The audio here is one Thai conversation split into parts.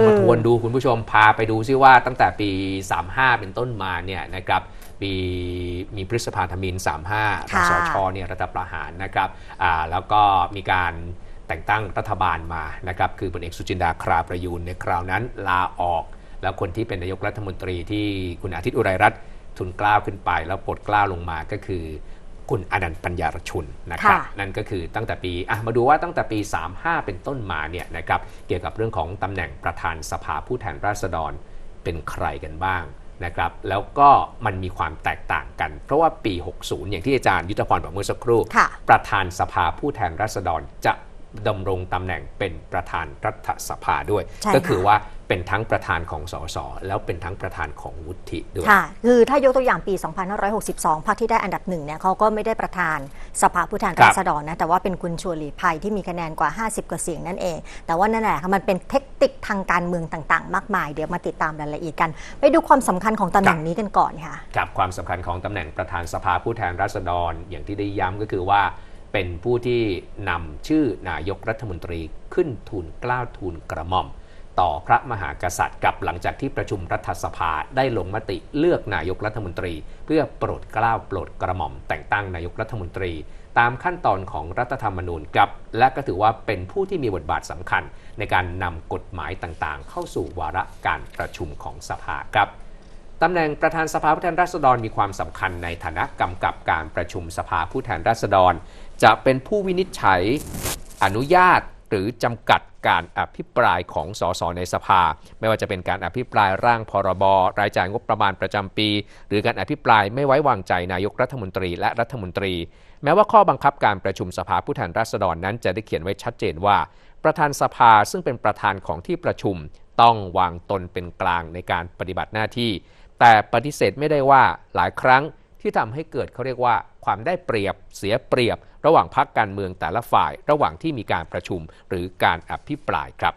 องมาเออทวนดูคุณผู้ชมพาไปดูซิว่าตั้งแต่ปี 35 เป็นต้นมาเนี่ยนะครับปีมีพฤษภาธมิน 35รค่ะสชเนี่ยรัฐประหารนะครับอ่าแล้วก็มีการแต่งตั้งรัฐบาลมานะครับคือพลเอกสุจินดาคราประยูนในคราวนั้นลาออก แล้วคนที่เป็นนายกรัฐมนตรีที่คุณอาทิตย์อุไรรัตน์ทุนเกล้าวขึ้นไป แล้วปลดเกล้าวลงมาก็คือ คุณอนันต์ปัญญารชุนนะครับค่ะนั่นก็คือตั้งแต่ปีอะมาดูว่าตั้งแต่ปี 35 เป็นต้นมาเนี่ยนะครับเกี่ยวกับเรื่องของตำแหน่งประธานสภาผู้แทนราษฎรเป็นใครกันบ้างนะครับแล้วก็มันมีความแตกต่างกัน เพราะว่าปี 60 อย่างที่อาจารย์ยุทธพรบอกเมื่อสักครู่ค่ะประธานสภาผู้แทนราษฎรจะดำรงตำแหน่งเป็นประธานรัฐสภาด้วยใช่ก็คือค่ะว่า เป็นทั้งประธานของสสแล้วเป็นทั้งประธานของวุฒิด้วยค่ะ คือถ้ายกตัวอย่างปี 2562 พรรคที่ได้อันดับหนึ่งเนี่ยเขาก็ไม่ได้ประธานสภาผู้แทนครับราษฎรนะแต่ว่าเป็นคุณชวนหลีกภัยที่มีคะแนนกว่า 50 กว่าเสียงนั่นเอง แต่ว่านั่นแหละค่ะมันเป็นเทคนิคทางการเมืองต่างๆ มากมาย เดี๋ยวมาติดตามรายละเอียดกัน ไปดูความสำคัญของตำแหน่งนี้กันก่อนค่ะกับความสำคัญของตำแหน่งประธานสภาผู้แทนราษฎร อย่างที่ได้ย้ำก็คือว่าเป็นผู้ที่นำชื่อนายกรัฐมนตรีขึ้นทูลเกล้าทูลกระหม่อม ต่อพระมหากษัตริย์กับหลังจากที่ประชุมรัฐสภาได้ลงมติเลือกนายกรัฐมนตรี เพื่อโปรดเกล้าโปรดกระหม่อม แต่งตั้งนายกรัฐมนตรี ตามขั้นตอนของรัฐธรรมนูญกับ และก็ถือว่าเป็นผู้ที่มีบทบาทสำคัญ ในการนำกฎหมายต่างๆ เข้าสู่วาระการประชุมของสภาครับตำแหน่งประธานสภาผู้แทนราษฎรมีความสำคัญในฐานะกำกับการประชุมสภาผู้แทนราษฎร จะเป็นผู้วินิจฉัยอนุญาต หรือจำกัดการอภิปรายของสสในสภา ไม่ว่าจะเป็นการอภิปรายร่างพรบรายจ่ายงบประมาณประจำปี หรือการอภิปรายไม่ไว้วางใจนายกรัฐมนตรีและรัฐมนตรี แม้ว่าข้อบังคับการประชุมสภาผู้แทนราษฎรนั้นจะได้เขียนไว้ชัดเจนว่า ประธานสภาซึ่งเป็นประธานของที่ประชุม ต้องวางตนเป็นกลางในการปฏิบัติหน้าที่ แต่ปฏิเสธไม่ได้ว่าหลายครั้งที่ทำให้เกิดเขาเรียกว่า ความได้เปรียบเสียเปรียบ ระหว่างพรรคการเมืองแต่ละฝ่าย ระหว่างที่มีการประชุมหรือการอภิปรายครับ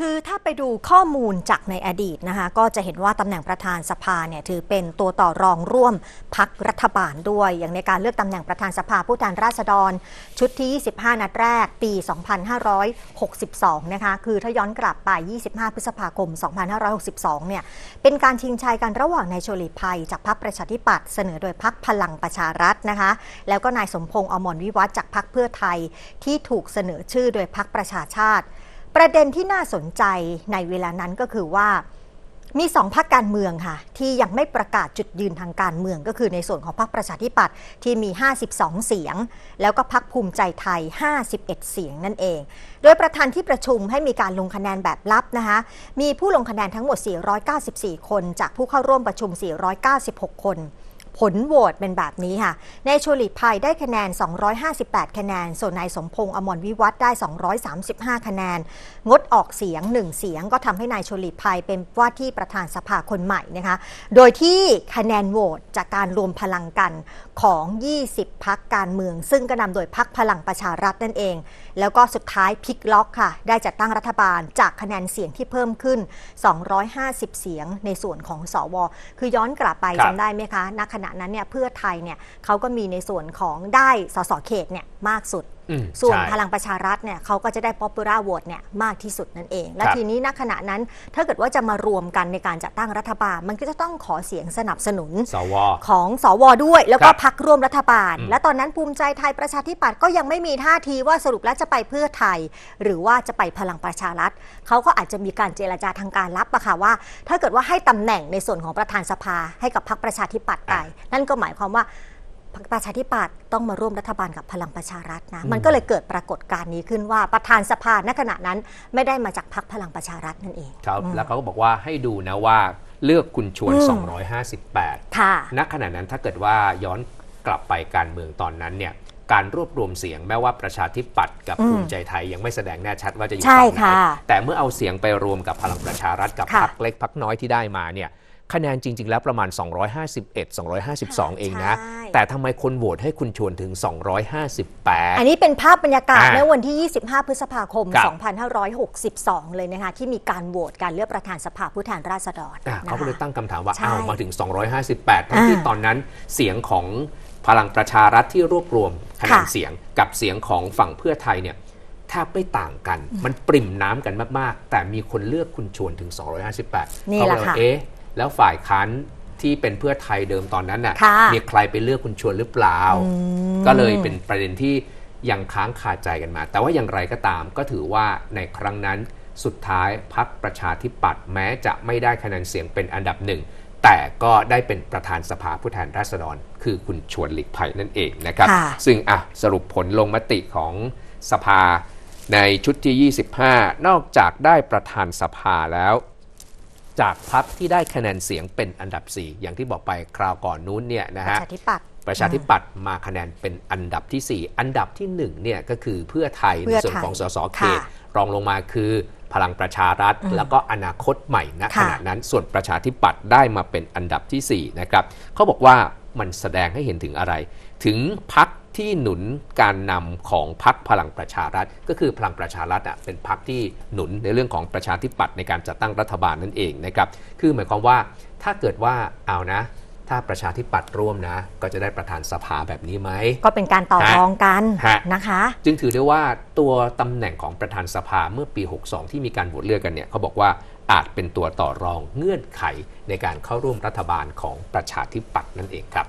คือถ้าไปดูข้อมูลจากในอดีตนะคะก็จะเห็นว่าตำแหน่งประธานสภาเนี่ยถือเป็นตัวต่อรองร่วมพักรัฐบาลด้วย อย่างในการเลือกตำแหน่งประธานสภาผู้แทนราษฎร ชุดที่ 25 นัดแรก ปี 2562 นะคะคือถ้าย้อนกลับไป 25 พฤษภาคม 2562 เนี่ยเป็นการชิงชัยกันระหว่างนายโชลีภัย จากพรรคประชาธิปัตย์เสนอโดยพรรคพลังประชารัฐนะคะแล้วก็นายสมพงษ์อมรวิวัฒน์จากพรรคเพื่อไทยที่ถูกเสนอชื่อโดยพรรคประชาชาติ ประเด็นที่น่าสนใจในเวลานั้นก็คือว่ามีสองพรรคการเมืองค่ะ ที่ยังไม่ประกาศจุดยืนทางการเมืองก็คือในส่วนของพรรคประชาธิปัตย์ที่มี 52 เสียง แล้วก็พรรคภูมิใจไทย 51 เสียงนั่นเอง โดยประธานที่ประชุมให้มีการลงคะแนนแบบลับนะคะมีผู้ลงคะแนนทั้งหมด 494 คน จากผู้เข้าร่วมประชุม 496 คน ผลโหวตเป็นแบบนี้ค่ะในายชวนหลีกภัยได้คะแนน 258 คะแนน ส่วนนายสมพงษ์อมรวิวัฒน์ได้ 235 คะแนน งดออกเสียง 1 เสียง ก็ทำให้นายชวนหลีกภัยเป็นว่าที่ประธานสภาคนใหม่นะคะ โดยที่คะแนนโหวตจากการรวมพลังกันของ 20 พักการเมือง ซึ่งก็นำโดยพักพลังประชารัฐนั่นเอง แล้วก็สุดท้ายพลิกล็อกค่ะ ได้จัดตั้งรัฐบาลจากคะแนนเสียงที่เพิ่มขึ้น 250 เสียงในส่วนของสว คือย้อนกลับไปครับจำได้ไหมคะณขณะนั้นเนี่ยเพื่อไทยเนี่ยเขาก็มีในส่วนของได้สสเขตเนี่ยมากสุด ส่วนใช่พลังประชารัฐเนี่ยเขาก็จะได้ popular vote เนี่ยมากที่สุดนั่นเอง และครับทีนี้ณขณะนั้นถ้าเกิดว่าจะมารวมกันในการจัดตั้งรัฐบาล มันก็จะต้องขอเสียงสนับสนุนสวของสวด้วย แล้วก็ครับพักร่วมรัฐบาลอืมและตอนนั้นภูมิใจไทยประชาธิปัตย์ก็ยังไม่มีท่าทีว่าสรุปแล้วจะไปเพื่อไทย หรือว่าจะไปพลังประชารัฐเขาก็อาจจะมีการเจรจาทางการลับอะค่ะว่า ถ้าเกิดว่าให้ตำแหน่งในส่วนของประธานสภาให้กับพรรคประชาธิปัตย์ไปนั่นก็หมายความว่าพรรค ประชาธิปัตย์ต้องมาร่วมรัฐบาลกับพลังประชารัฐนะ มันก็เลยเกิดปรากฏการณ์นี้ขึ้นว่าประธานสภาณขณะนั้นไม่ได้มาจากพรรคพลังประชารัฐนั่นเองครับแล้วเขาก็บอกว่าให้ดูนะว่าเลือกคุณชวนอืม258ค่ะณขณะนั้นถ้าเกิดว่าย้อนกลับไปการเมืองตอนนั้นเนี่ยการรวบรวมเสียงแม้ว่าประชาธิปัตย์กับอืมภูมิใจไทยยังไม่แสดงแน่ชัดว่าจะอยู่ใช่ฝั่งไหนค่ะแต่เมื่อเอาเสียงไปรวมกับพลังประชารัฐกับค่ะพรรคเล็กพรรคน้อยที่ได้มาเนี่ย คะแนนจริง ๆ แล้วประมาณ 251 252 เองนะใช่แต่ทำไมคนโหวตให้คุณชวนถึง 258 อันนี้เป็นภาพบรรยากาศอ่าเมื่อวันที่ 25 พฤษภาคมครับ2562 เลยนะคะ ที่มีการโหวตการเลือกประธานสภาผู้แทนราษฎรอะนะคะเขาก็เลยตั้งคำถามว่าใช่อ้าวมาถึง 258ทั้งที่อ่าตอนนั้นเสียงของพลังประชารัฐที่รวบรวมคะแนนค่ะเสียงกับเสียงของฝั่งเพื่อไทยเนี่ยแททบไม่ต่างกัน มันปริ่มน้ำกันมาก ๆ แต่มีคนเลือกคุณชวนถึง 258นี่เขาแหก็ละเลยค่ะว่าเอ๊ะ แล้วฝ่ายค้านที่เป็นเพื่อไทยเดิมตอนนั้นน่ะค่ะมีใครไปเลือกคุณชวนหรือเปล่า อืม ก็เลยเป็นประเด็นที่ยังค้างคาใจกันมา แต่ว่าอย่างไรก็ตามก็ถือว่าในครั้งนั้นสุดท้ายพักประชาธิปัตย์แม้จะไม่ได้คะแนนเสียงเป็นอันดับหนึ่ง แต่ก็ได้เป็นประธานสภาผู้แทนราษฎร คือคุณชวนหลีกภัยนั่นเองนะครับ ค่ะ ซึ่งอะสรุปผลลงมติของสภาในชุดที่ 25 นอกจากได้ประธานสภาแล้ว จากพักที่ได้คะแนนเสียงเป็นอันดับ 4 อย่างที่บอกไปคราวก่อนนู้นเนี่ยนะปฮะระชาธิปัตย์ ประชาธิปัตย์มาคะแนนเป็นอันดับที่ 4 อันดับที่1เนี่ยก็คือเพื่อไทยเพื่ในอไทยส่วนของสสเขค่ะตรองลงมาคือพลังประชารัฐแล้วก็อนาคตใหม่ณค่ะขณะนั้นส่วนประชาธิปัตย์ได้มาเป็นอันดับทีสี่ 4 นะครับเขาบอกว่ามันแสดงให้เห็นถึงอะไร ถึงพัก ที่หนุนการนำของพักพลังประชารัฐ ก็คือพลังประชารัฐอะเป็นพักที่หนุนในเรื่องของประชาธิปัตย์ในการจัดตั้งรัฐบาลนั่นเองนะครับคือหมายความว่าถ้าเกิดว่าเอานะถ้าประชาธิปัตย์ร่วมนะ ก็จะได้ประธานสภาแบบนี้ไหม ก็เป็นการต่อฮะรองกันฮะนะคะ จึงถือได้ว่าตัวตำแหน่งของประธานสภาเมื่อปี 62 ที่มีการโหวตเลือกกันเนี่ยเขาบอกว่าอาจเป็นตัวต่อรองเงื่อนไขในการเข้าร่วมรัฐบาลของประชาธิปัตย์นั่นเองครับ